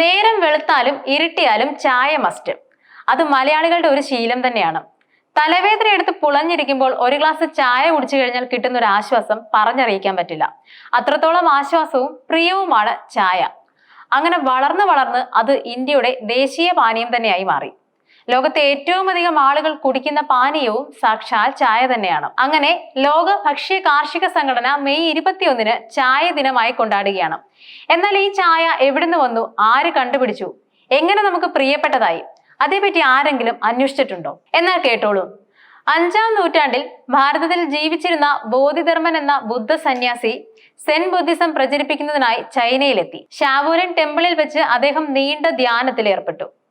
നേരം വെളുത്താലും ഇരുട്ടിയാലും ചായ മസ്റ്റ് അത് മലയാളികളുടെ ഒരു ശീലം തന്നെയാണ്. തലവേദന എടുത്ത് പുളഞ്ഞിരിക്കുമ്പോൾ ഒരു ഗ്ലാസ് ചായ കുടിച്ചു കഴിഞ്ഞാൽ കിട്ടുന്ന ഒരു ആശ്വാസം പറഞ്ഞറിയിക്കാൻ പറ്റില്ല. അത്രത്തോളം ആശ്വാസവും പ്രിയവുമാണ് ചായ. അങ്ങനെ വളർന്ന് വളർന്ന് അത് ഇന്ത്യയുടെ ദേശീയ പാനീയം തന്നെയായി മാറി. ലോകത്തെ ഏറ്റവും അധികം ആളുകൾ കുടിക്കുന്ന പാനീയവും സാക്ഷാൽ ചായ തന്നെയാണ്. അങ്ങനെ ലോക ഭക്ഷ്യ കാർഷിക സംഘടന മെയ് ഇരുപത്തിയൊന്നിന് ചായ ദിനമായി കൊണ്ടാടുകയാണ്. എന്നാൽ ഈ ചായ എവിടുന്ന് വന്നു? ആര് കണ്ടുപിടിച്ചു? എങ്ങനെ നമുക്ക് പ്രിയപ്പെട്ടതായി? അതേപറ്റി ആരെങ്കിലും അന്വേഷിച്ചിട്ടുണ്ടോ? എന്നാൽ കേട്ടോളൂ. അഞ്ചാം നൂറ്റാണ്ടിൽ ഭാരതത്തിൽ ജീവിച്ചിരുന്ന ബോധിധർമ്മൻ എന്ന ബുദ്ധ സന്യാസി സെൻ ബുദ്ധിസം പ്രചരിപ്പിക്കുന്നതിനായി ചൈനയിലെത്തി. ഷാവൂരൻ ടെമ്പിളിൽ വെച്ച് അദ്ദേഹം നീണ്ട ധ്യാനത്തിൽ ഏർപ്പെട്ടു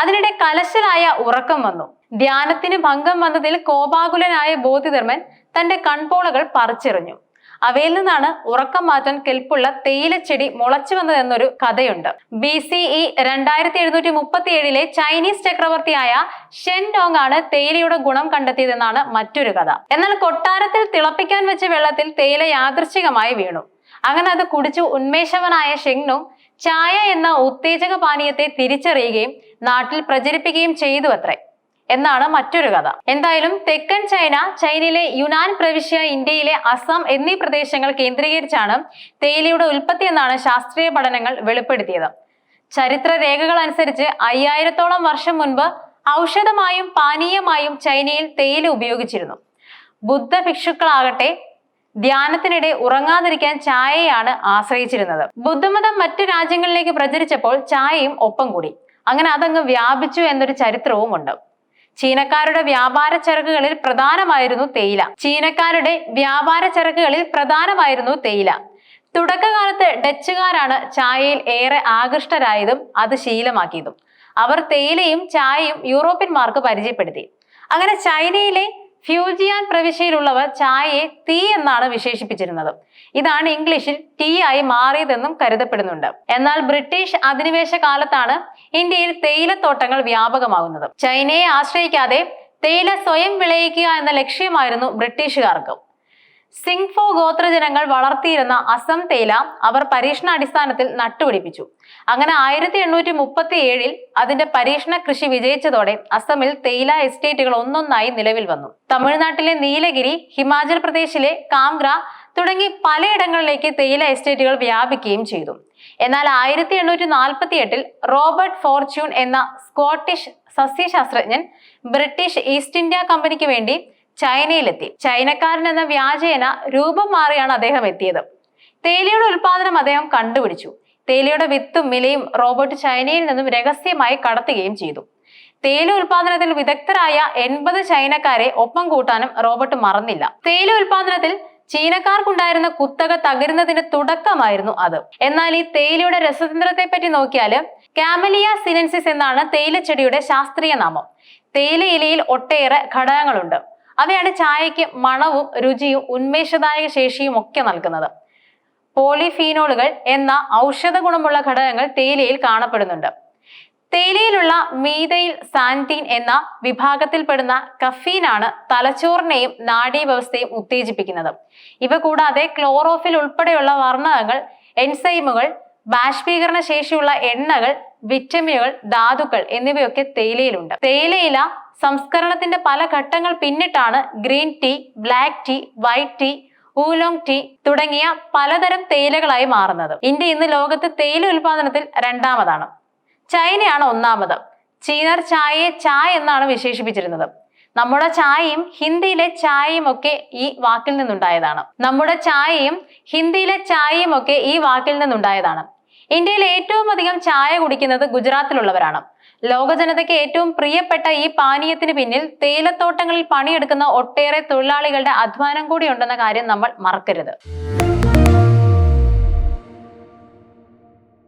അതിനിടെ കലശലായ ഉറക്കം വന്നു. ധ്യാനത്തിന് ഭംഗം വന്നതിൽ കോപാകുലനായ ബോധിധർമ്മൻ തന്റെ കൺപോളകൾ പറിച്ചെറിഞ്ഞു. അവയിൽ നിന്നാണ് ഉറക്കം മാറ്റാൻ കെൽപ്പുള്ള തേയിലച്ചെടി മുളച്ചു വന്നതെന്നൊരു കഥയുണ്ട്. ബി സി ഇ രണ്ടായിരത്തി എഴുന്നൂറ്റി മുപ്പത്തി ഏഴിലെ ചൈനീസ് ചക്രവർത്തിയായ ഷെൻ ഡോങ് ആണ് തേയിലയുടെ ഗുണം കണ്ടെത്തിയതെന്നാണ് മറ്റൊരു കഥ. എന്നാൽ കൊട്ടാരത്തിൽ തിളപ്പിക്കാൻ വെച്ച വെള്ളത്തിൽ തേയില യാദൃശികമായി വീണു. അങ്ങനെ അത് കുടിച്ചു ഉന്മേഷവനായ ഷെങ്നോങ് ചായ എന്ന ഉത്തേജക പാനീയത്തെ തിരിച്ചറിയുകയും നാട്ടിൽ പ്രചരിപ്പിക്കുകയും ചെയ്തു അത്രേ. എന്നാണ് മറ്റൊരു കഥ. എന്തായാലും തെക്കൻ ചൈന ചൈനയിലെ യുനാൻ പ്രവിശ്യ ഇന്ത്യയിലെ അസം എന്നീ പ്രദേശങ്ങൾ കേന്ദ്രീകരിച്ചാണ് തേയിലയുടെ ഉൽപ്പത്തി എന്നാണ് ശാസ്ത്രീയ പഠനങ്ങൾ വെളിപ്പെടുത്തിയത്. ചരിത്ര രേഖകൾ അനുസരിച്ച് അയ്യായിരത്തോളം വർഷം മുൻപ് ഔഷധമായും പാനീയമായും ചൈനയിൽ തേയില ഉപയോഗിച്ചിരുന്നു. ബുദ്ധ ഭിക്ഷുക്കളാകട്ടെ ധ്യാനത്തിനിടെ ഉറങ്ങാതിരിക്കാൻ ചായയാണ് ആശ്രയിച്ചിരുന്നത്. ബുദ്ധമതം മറ്റു രാജ്യങ്ങളിലേക്ക് പ്രചരിച്ചപ്പോൾ ചായയും ഒപ്പം കൂടി. അങ്ങനെ അതങ്ങ് വ്യാപിച്ചു എന്നൊരു ചരിത്രവും ഉണ്ട് ചീനക്കാരുടെ വ്യാപാര ചരക്കുകളിൽ പ്രധാനമായിരുന്നു തേയില. ചീനക്കാരുടെ വ്യാപാര ചരക്കുകളിൽ പ്രധാനമായിരുന്നു തേയില. തുടക്കകാലത്ത് ഡച്ചുകാരാണ് ചായയിൽ ഏറെ ആകൃഷ്ടരായതും അത് ശീലമാക്കിയതും. അവർ തേയിലയും ചായയും യൂറോപ്യന്മാർക്ക് പരിചയപ്പെടുത്തി. അങ്ങനെ ചൈനയിലെ ഫ്യൂജിയാൻ പ്രവിശ്യയിലുള്ളവർ ചായയെ തീ എന്നാണ് വിശേഷിപ്പിച്ചിരുന്നത്. ഇതാണ് ഇംഗ്ലീഷിൽ ടീ ആയി മാറിയതെന്നും കരുതപ്പെടുന്നുണ്ട്. എന്നാൽ ബ്രിട്ടീഷ് അധിനിവേശ കാലത്താണ് ഇന്ത്യയിൽ തേയിലത്തോട്ടങ്ങൾ വ്യാപകമാകുന്നത്. ചൈനയെ ആശ്രയിക്കാതെ തേയില സ്വയം വിളയിക്കുക എന്ന ലക്ഷ്യമായിരുന്നു ബ്രിട്ടീഷുകാർക്ക്. സിംഗ്ഫോ ഗോത്രജനങ്ങൾ വളർത്തിയിരുന്ന അസം തേയില അവർ പരീക്ഷണാടിസ്ഥാനത്തിൽ നട്ടുപിടിപ്പിച്ചു. അങ്ങനെ ആയിരത്തി എണ്ണൂറ്റി മുപ്പത്തി ഏഴിൽ അതിന്റെ പരീക്ഷണ കൃഷി വിജയിച്ചതോടെ അസമിൽ തേയില എസ്റ്റേറ്റുകൾ ഒന്നൊന്നായി നിലവിൽ വന്നു. തമിഴ്നാട്ടിലെ നീലഗിരി ഹിമാചൽ പ്രദേശിലെ കാംഗ്ര തുടങ്ങി പലയിടങ്ങളിലേക്ക് തേയില എസ്റ്റേറ്റുകൾ വ്യാപിക്കുകയും ചെയ്തു. എന്നാൽ ആയിരത്തി എണ്ണൂറ്റി നാൽപ്പത്തി എട്ടിൽ റോബർട്ട് ഫോർച്യൂൺ എന്ന സ്കോട്ടിഷ് സസ്യശാസ്ത്രജ്ഞൻ ബ്രിട്ടീഷ് ഈസ്റ്റ് ഇന്ത്യ കമ്പനിക്ക് വേണ്ടി ചൈനയിലെത്തി. ചൈനക്കാരൻ എന്ന വ്യാജേന രൂപം മാറിയാണ് അദ്ദേഹം എത്തിയത്. തേയിലയുടെ ഉൽപാദനം അദ്ദേഹം കണ്ടുപിടിച്ചു. തേയിലയുടെ വിത്തും വിലയും റോബോട്ട് ചൈനയിൽ നിന്നും രഹസ്യമായി കടത്തുകയും ചെയ്തു. തേല ഉൽപാദനത്തിൽ വിദഗ്ധരായ എൺപത് ചൈനക്കാരെ ഒപ്പം കൂട്ടാനും റോബോട്ട് മറന്നില്ല. തേല ഉൽപാദനത്തിൽ ചീനക്കാർക്കുണ്ടായിരുന്ന കുത്തക തകരുന്നതിന് തുടക്കമായിരുന്നു അത്. എന്നാൽ ഈ തേയിലയുടെ രസതന്ത്രത്തെ പറ്റി നോക്കിയാൽ കാമലിയ സിനൻസിസ് എന്നാണ് തേയിലച്ചെടിയുടെ ശാസ്ത്രീയ നാമം. തേയില ഇലയിൽ ഒട്ടേറെ ഘടകങ്ങളുണ്ട്. അവയാണ് ചായയ്ക്ക് മണവും രുചിയും ഉന്മേഷദായക ശേഷിയും ഒക്കെ നൽകുന്നത്. പോളിഫീനോളുകൾ എന്ന ഔഷധ ഗുണമുള്ള ഘടകങ്ങൾ തേയിലയിൽ കാണപ്പെടുന്നുണ്ട്. തേയിലയിലുള്ള മീതയിൽ സാന്റീൻ എന്ന വിഭാഗത്തിൽപ്പെടുന്ന കഫീനാണ് തലച്ചോറിനെയും നാഡീവ്യവസ്ഥയും ഉത്തേജിപ്പിക്കുന്നത്. ഇവ കൂടാതെ ക്ലോറോഫിൽ ഉൾപ്പെടെയുള്ള വർണകങ്ങൾ എൻസൈമുകൾ ബാഷ്പീകരണ ശേഷിയുള്ള എണ്ണകൾ വിറ്റമിനുകൾ ധാതുക്കൾ എന്നിവയൊക്കെ തേയിലയിലുണ്ട്. തേയിലയില സംസ്കരണത്തിന്റെ പല ഘട്ടങ്ങൾ പിന്നിട്ടാണ് green tea black tea white tea oolong tea തുടങ്ങിയ പലതരം തേയിലകളായി മാറുന്നത്. ഇന്ത്യ ഇന്ന് ലോകത്ത് തേയില ഉൽപാദനത്തിൽ രണ്ടാമതാണ്. ചൈനയാണ് ഒന്നാമത്. ചീനർ ചായയെ ചായ എന്നാണ് വിശേഷിപ്പിച്ചിരുന്നത്. നമ്മുടെ ചായയും ഹിന്ദിയിലെ ചായയും ഒക്കെ ഈ വാക്കിൽ നിന്നുണ്ടായതാണ്. നമ്മുടെ ചായയും ഹിന്ദിയിലെ ചായയും ഒക്കെ ഈ വാക്കിൽ നിന്നുണ്ടായതാണ്. ഇന്ത്യയിൽ ഏറ്റവും അധികം ചായ കുടിക്കുന്നത് ഗുജറാത്തിലുള്ളവരാണ്. ലോക ജനതയ്ക്ക് ഏറ്റവും പ്രിയപ്പെട്ട ഈ പാനീയത്തിന് പിന്നിൽ തേയിലത്തോട്ടങ്ങളിൽ പണിയെടുക്കുന്ന ഒട്ടേറെ തൊഴിലാളികളുടെ അധ്വാനം കൂടി ഉണ്ടെന്ന കാര്യം നമ്മൾ മറക്കരുത്.